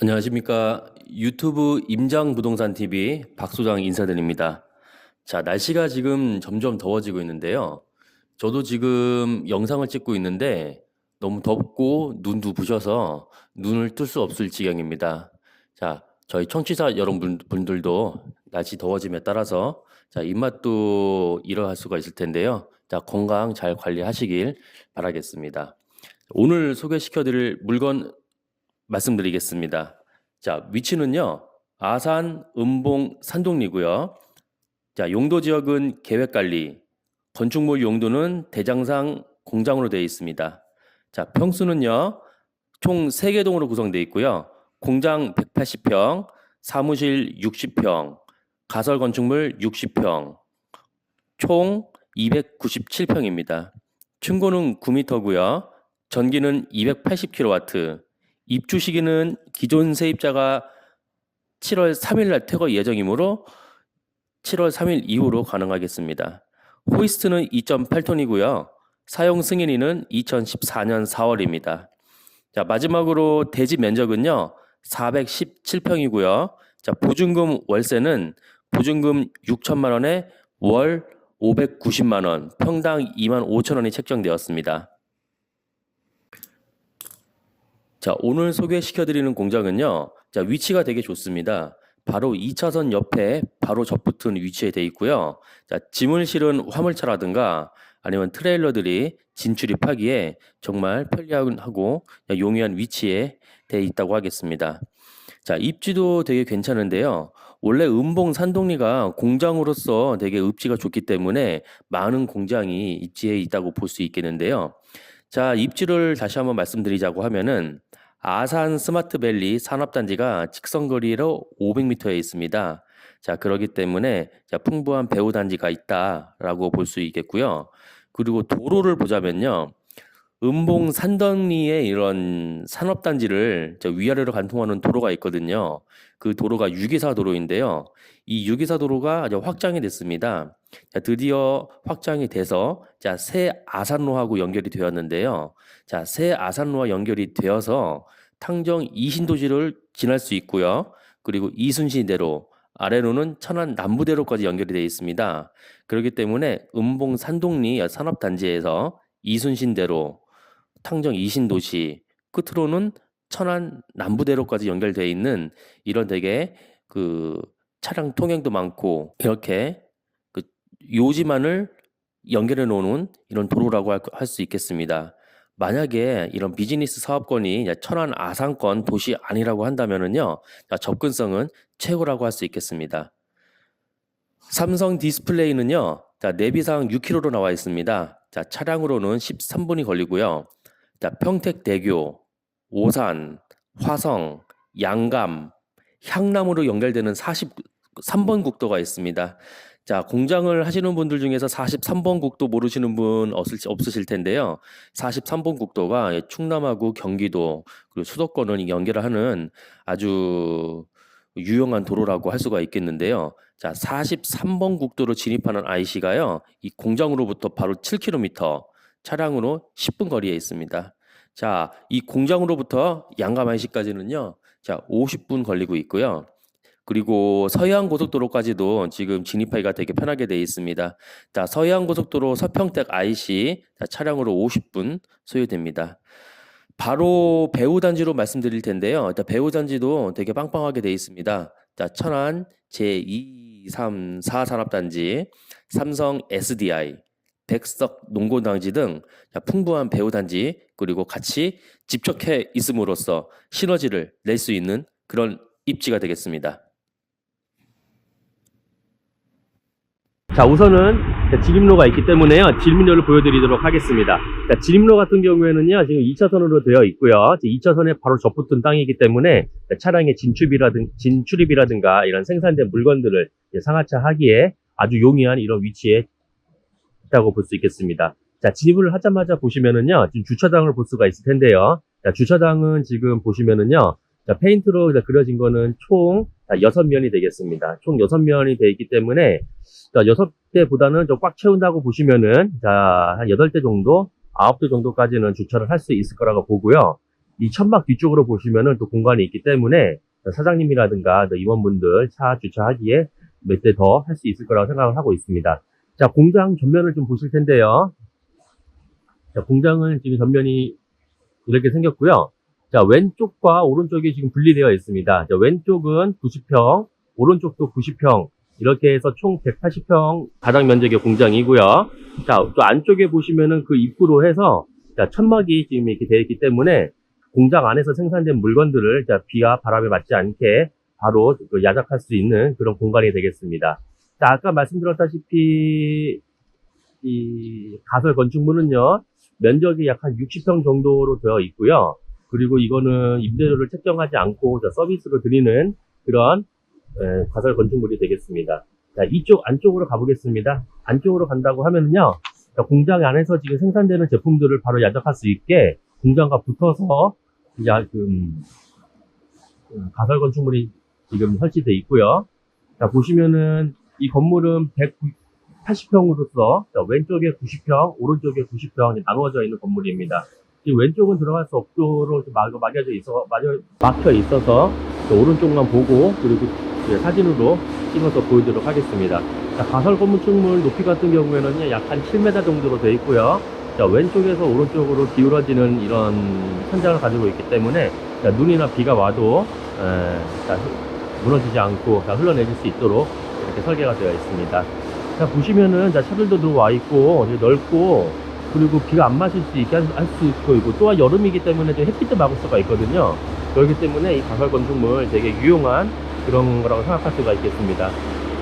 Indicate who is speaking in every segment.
Speaker 1: 안녕하십니까. 유튜브 임장 부동산 TV 박소장 인사드립니다. 자, 날씨가 지금 점점 더워지고 있는데요. 저도 지금 영상을 찍고 있는데 너무 덥고 눈도 부셔서 눈을 뜰 수 없을 지경입니다. 자, 저희 청취자 여러분들도 날씨 더워짐에 따라서 자, 입맛도 잃어갈 수가 있을 텐데요. 자, 건강 잘 관리하시길 바라겠습니다. 오늘 소개시켜 드릴 물건 말씀드리겠습니다. 자, 위치는요. 아산, 음봉, 산동리고요. 자, 용도 지역은 계획 관리, 건축물 용도는 대장상 공장으로 되어 있습니다. 자, 평수는요. 총 3개 동으로 구성되어 있고요. 공장 180평, 사무실 60평, 가설 건축물 60평, 총 297평입니다. 층고는 9m고요. 전기는 280kW, 입주 시기는 기존 세입자가 7월 3일 날 퇴거 예정이므로 7월 3일 이후로 가능하겠습니다. 호이스트는 2.8톤이고요. 사용 승인일은 2014년 4월입니다. 자, 마지막으로 대지 면적은요. 417평이고요. 자, 보증금 월세는 보증금 6천만 원에 월 590만 원, 평당 2만 5천 원이 책정되었습니다. 자, 오늘 소개시켜드리는 공장은요. 자, 위치가 되게 좋습니다. 바로 2차선 옆에 바로 접붙은 위치에 돼 있고요. 자, 짐을 실은 화물차라든가 아니면 트레일러들이 진출입하기에 정말 편리하고 용이한 위치에 돼 있다고 하겠습니다. 자, 입지도 되게 괜찮은데요. 원래 음봉 산동리가 공장으로서 되게 입지가 좋기 때문에 많은 공장이 입지에 있다고 볼 수 있겠는데요. 자, 입지를 다시 한번 말씀드리자고 하면은 아산 스마트밸리 산업단지가 직선거리로 500m에 있습니다. 자, 그러기 때문에 자, 풍부한 배후 단지가 있다라고 볼 수 있겠고요. 그리고 도로를 보자면요. 음봉 산덕리에 이런 산업단지를 저 위아래로 관통하는 도로가 있거든요. 그 도로가 유기사 도로인데요. 이 유기사 도로가 이제 확장이 됐습니다. 자, 드디어 확장이 돼서 자, 새 아산로하고 연결이 되었는데요. 자, 새 아산로와 연결이 되어서 탕정 이신도시를 지날 수 있고요. 그리고 이순신대로 아래로는 천안 남부대로까지 연결이 되어 있습니다. 그렇기 때문에 음봉 산동리 산업단지에서 이순신대로 탕정 이신도시 끝으로는 천안 남부대로까지 연결되어 있는 이런 되게 그 차량 통행도 많고 이렇게 그 요지만을 연결해 놓는 이런 도로라고 할 수 있겠습니다. 만약에 이런 비즈니스 사업권이 천안 아산권 도시 아니라고 한다면은요, 접근성은 최고라고 할 수 있겠습니다. 삼성 디스플레이는요, 자, 내비상 6km로 나와 있습니다. 자, 차량으로는 13분이 걸리고요. 자, 평택대교, 오산, 화성, 양감, 향남으로 연결되는 43번 국도가 있습니다. 자, 공장을 하시는 분들 중에서 43번 국도 모르시는 분 없을, 없으실 텐데요. 43번 국도가 충남하고 경기도 그리고 수도권을 연결하는 아주 유용한 도로라고 할 수가 있겠는데요. 자, 43번 국도로 진입하는 IC가요. 이 공장으로부터 바로 7km, 차량으로 10분 거리에 있습니다. 자, 이 공장으로부터 양감 IC까지는요. 자, 50분 걸리고 있고요. 그리고 서해안 고속도로까지도 지금 진입하기가 되게 편하게 되어 있습니다. 자, 서해안 고속도로 서평택 IC 자, 차량으로 50분 소요됩니다. 바로 배우 단지로 말씀드릴 텐데요. 자, 배우 단지도 되게 빵빵하게 되어 있습니다. 자, 천안 제2, 3, 4 산업단지, 삼성 SDI, 백석 농고단지 등 자, 풍부한 배우 단지 그리고 같이 집적해 있음으로써 시너지를 낼 수 있는 그런 입지가 되겠습니다. 자 우선은 진입로가 있기 때문에요. 진입로를 보여드리도록 하겠습니다. 자, 진입로 같은 경우에는요 지금 2차선으로 되어 있고요. 2차선에 바로 접붙은 땅이기 때문에 차량의 진출이라든, 진출입이라든가 이런 생산된 물건들을 상하차 하기에 아주 용이한 이런 위치에 있다고 볼 수 있겠습니다 자 진입을 하자마자 보시면은요 지금 주차장을 볼 수가 있을 텐데요 자, 주차장은 지금 보시면은요 자, 페인트로 그려진 거는 총 6면이 되겠습니다 총 6면이 되어 있기 때문에 자, 여섯 대보다는 좀 꽉 채운다고 보시면은, 자, 한 여덟 대 정도, 아홉 대 정도까지는 주차를 할 수 있을 거라고 보고요. 이 천막 뒤쪽으로 보시면은 또 공간이 있기 때문에 사장님이라든가 또 임원분들 차 주차하기에 몇 대 더 할 수 있을 거라고 생각을 하고 있습니다. 자, 공장 전면을 좀 보실 텐데요. 자, 공장은 지금 전면이 이렇게 생겼고요. 자, 왼쪽과 오른쪽이 지금 분리되어 있습니다. 자, 왼쪽은 90평, 오른쪽도 90평, 이렇게 해서 총 180평 바닥 면적의 공장이고요. 자, 또 안쪽에 보시면은 그 입구로 해서 자, 천막이 지금 이렇게 되어 있기 때문에 공장 안에서 생산된 물건들을 자, 비와 바람에 맞지 않게 바로 그 야작할 수 있는 그런 공간이 되겠습니다. 자, 아까 말씀드렸다시피 이 가설 건축물은요 면적이 약 한 60평 정도로 되어 있고요. 그리고 이거는 임대료를 책정하지 않고 자, 서비스로 드리는 그런 에, 가설 건축물이 되겠습니다. 자, 이쪽 안쪽으로 가보겠습니다. 안쪽으로 간다고 하면요, 자, 공장 안에서 지금 생산되는 제품들을 바로 야작할 수 있게 공장과 붙어서 이제 그, 음, 음, 가설 건축물이 지금 설치되어 있고요. 자, 보시면은 이 건물은 180평으로서 왼쪽에 90평, 오른쪽에 90평 나누어져 있는 건물입니다. 이 왼쪽은 들어갈 수 없도록 막, 막혀져 있어, 막혀, 있어서 자, 오른쪽만 보고 그리고 사진으로 찍어서 보여드리도록 하겠습니다. 자, 가설 건축물 높이 같은 경우에는 약 한 7m 정도로 되어 있고요. 자, 왼쪽에서 오른쪽으로 기울어지는 이런 천장을 가지고 있기 때문에 자, 눈이나 비가 와도 에, 자, 무너지지 않고 자, 흘러내릴 수 있도록 이렇게 설계가 되어 있습니다. 자, 보시면은 자, 차들도 들어와 있고 넓고 그리고 비가 안 마실 수 있게 할 수 있고 있고 또한 여름이기 때문에 좀 햇빛도 막을 수가 있거든요. 그렇기 때문에 이 가설 건축물 되게 유용한 그런 거라고 생각할 수가 있겠습니다.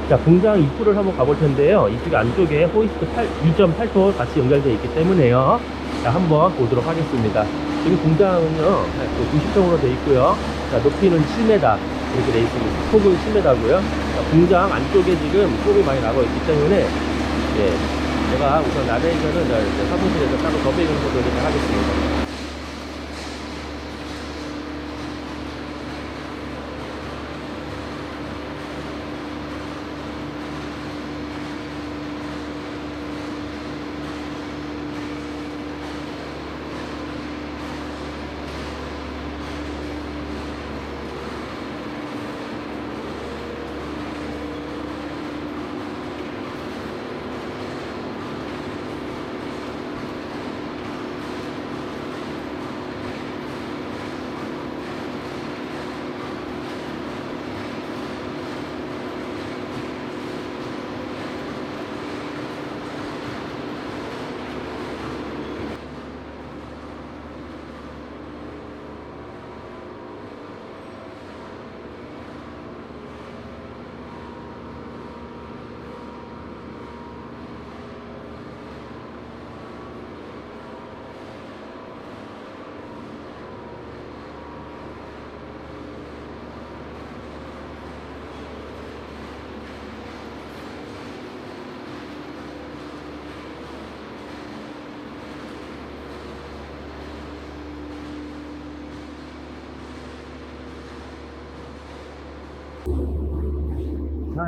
Speaker 1: 자, 공장 입구를 한번 가볼 텐데요. 이쪽 안쪽에 호이스트 8, 2.8톤 같이 연결되어 있기 때문에요. 자, 한번 보도록 하겠습니다. 지금 공장은요, 90평으로 되어 있고요. 자, 높이는 7m 이렇게 되어 있습니다. 폭은 7m고요. 자, 공장 안쪽에 지금 폼이 많이 나고 있기 때문에, 예, 제가 우선 나레이션은 사무실에서 따로 더빙을 해보도록 하겠습니다.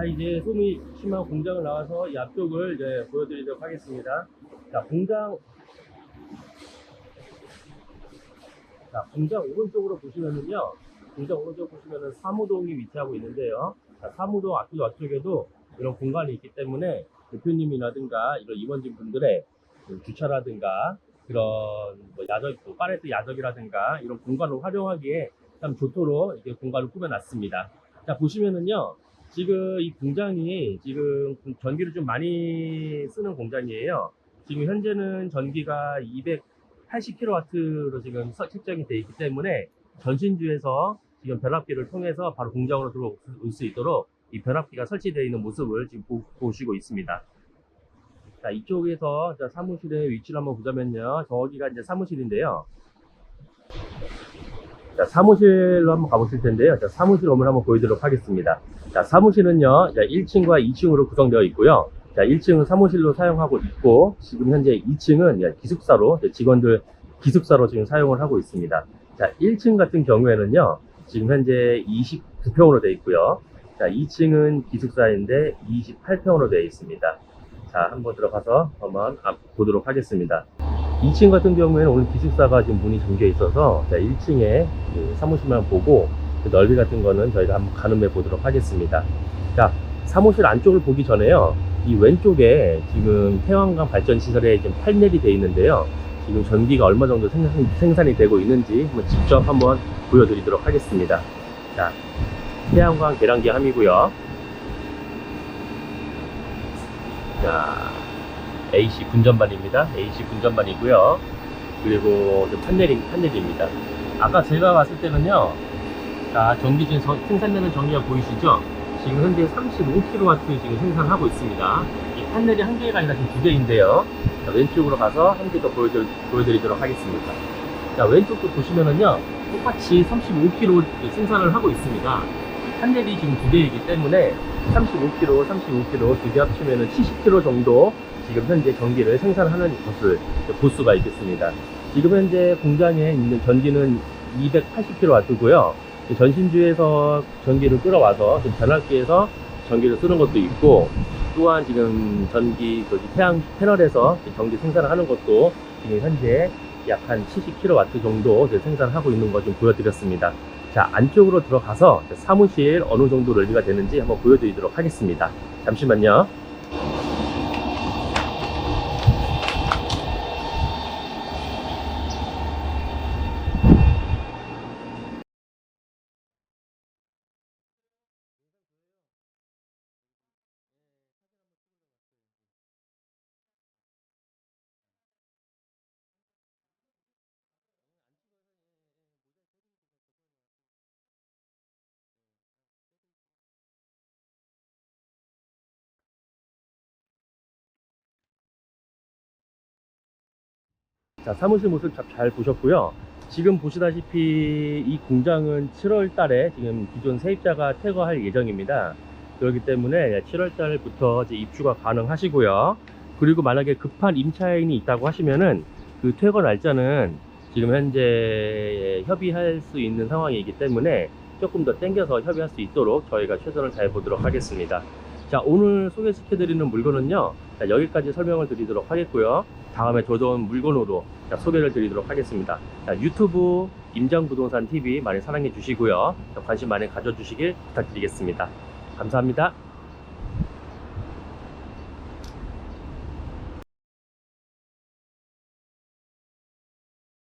Speaker 1: 자, 이제 소미 심한 공장을 나와서 이 앞쪽을 이제 보여드리도록 하겠습니다. 자, 공장. 자, 공장 오른쪽으로 보시면은요. 공장 오른쪽 보시면은 사무동이 위치하고 있는데요. 자, 사무동 앞쪽 앞쪽에도 이런 공간이 있기 때문에 대표님이라든가 이런 임원진 분들의 그 주차라든가 그런 뭐 야적, 뭐 파레트 야적이라든가 이런 공간을 활용하기에 참 좋도록 이렇게 공간을 꾸며놨습니다. 자, 보시면은요. 지금 이 공장이 지금 전기를 좀 많이 쓰는 공장이에요. 지금 현재는 전기가 280kW로 지금 서- 책정이 되어 있기 때문에 전신주에서 지금 변압기를 통해서 바로 공장으로 들어올 수 있도록 이 변압기가 설치되어 있는 모습을 지금 보, 보시고 있습니다. 자, 이쪽에서 자, 사무실의 위치를 한번 보자면요. 저기가 이제 사무실인데요. 자, 사무실로 한번 가보실 텐데요. 자, 사무실 오면 한번 보여드리도록 하겠습니다. 자, 사무실은요, 자, 1층과 2층으로 구성되어 있고요. 자, 1층은 사무실로 사용하고 있고, 지금 현재 2층은 기숙사로, 이제 직원들 기숙사로 지금 사용을 하고 있습니다. 자, 1층 같은 경우에는요, 지금 현재 29평으로 되어 있고요. 자, 2층은 기숙사인데 28평으로 되어 있습니다. 자, 한번 들어가서 한번 앞- 보도록 하겠습니다. 2층 같은 경우에는 오늘 기숙사가 지금 문이 잠겨 있어서 자, 1층에 그 사무실만 보고 그 넓이 같은 거는 저희가 한번 가늠해 보도록 하겠습니다. 자, 사무실 안쪽을 보기 전에요. 이 왼쪽에 지금 태양광 발전 시설에 지금 판넬이 되어 있는데요. 지금 전기가 얼마 정도 생산, 생산 이 되고 있는지 한번 직접 한번 보여드리도록 하겠습니다. 자, 태양광 계량기 함이고요. 자, AC 분전반입니다. AC 분전반이고요. 그리고 저 판넬이 판넬입니다. 아까 제가 봤을 때는요. 자, 전기 서- 생산되는 전기가 보이시죠? 지금 현재 35kW 지금 생산하고 있습니다. 이 판넬이 한 개가 아니라 지금 두 개인데요. 자, 왼쪽으로 가서 한 개 더 보여드리, 보여드리도록 하겠습니다. 자, 왼쪽도 보시면은요. 똑같이 35kW 생산을 하고 있습니다. 이 판넬이 지금 두 개이기 때문에 35kg, 35kg 두 개 합치면은 70kg 정도 지금 현재 전기를 생산하는 것을 볼 수가 있겠습니다. 지금 현재 공장에 있는 전기는 280kW고요. 전신주에서 전기를 끌어와서 지금 변압기에서 전기를 쓰는 것도 있고 또한 지금 전기 저기 태양 패널에서 전기 생산을 하는 것도 지금 현재 약 한 70kW 정도 생산하고 있는 것 좀 보여드렸습니다. 자 안쪽으로 들어가서 사무실 어느 정도 넓이가 되는지 한번 보여드리도록 하겠습니다. 잠시만요. 자, 사무실 모습 자- 잘 보셨고요. 지금 보시다시피 이 공장은 7월 달에 지금 기존 세입자가 퇴거할 예정입니다. 그렇기 때문에 7월 달부터 이제 입주가 가능하시고요. 그리고 만약에 급한 임차인이 있다고 하시면은 그 퇴거 날짜는 지금 현재 협의할 수 있는 상황이기 때문에 조금 더 땡겨서 협의할 수 있도록 저희가 최선을 다해 보도록 하겠습니다. 자, 오늘 소개시켜 드리는 물건은요. 자, 여기까지 설명을 드리도록 하겠고요. 다음에 더 좋은 물건으로 자, 소개를 드리도록 하겠습니다. 자, 유튜브 임장부동산 TV 많이 사랑해 주시고요. 자, 관심 많이 가져주시길 부탁드리겠습니다. 감사합니다.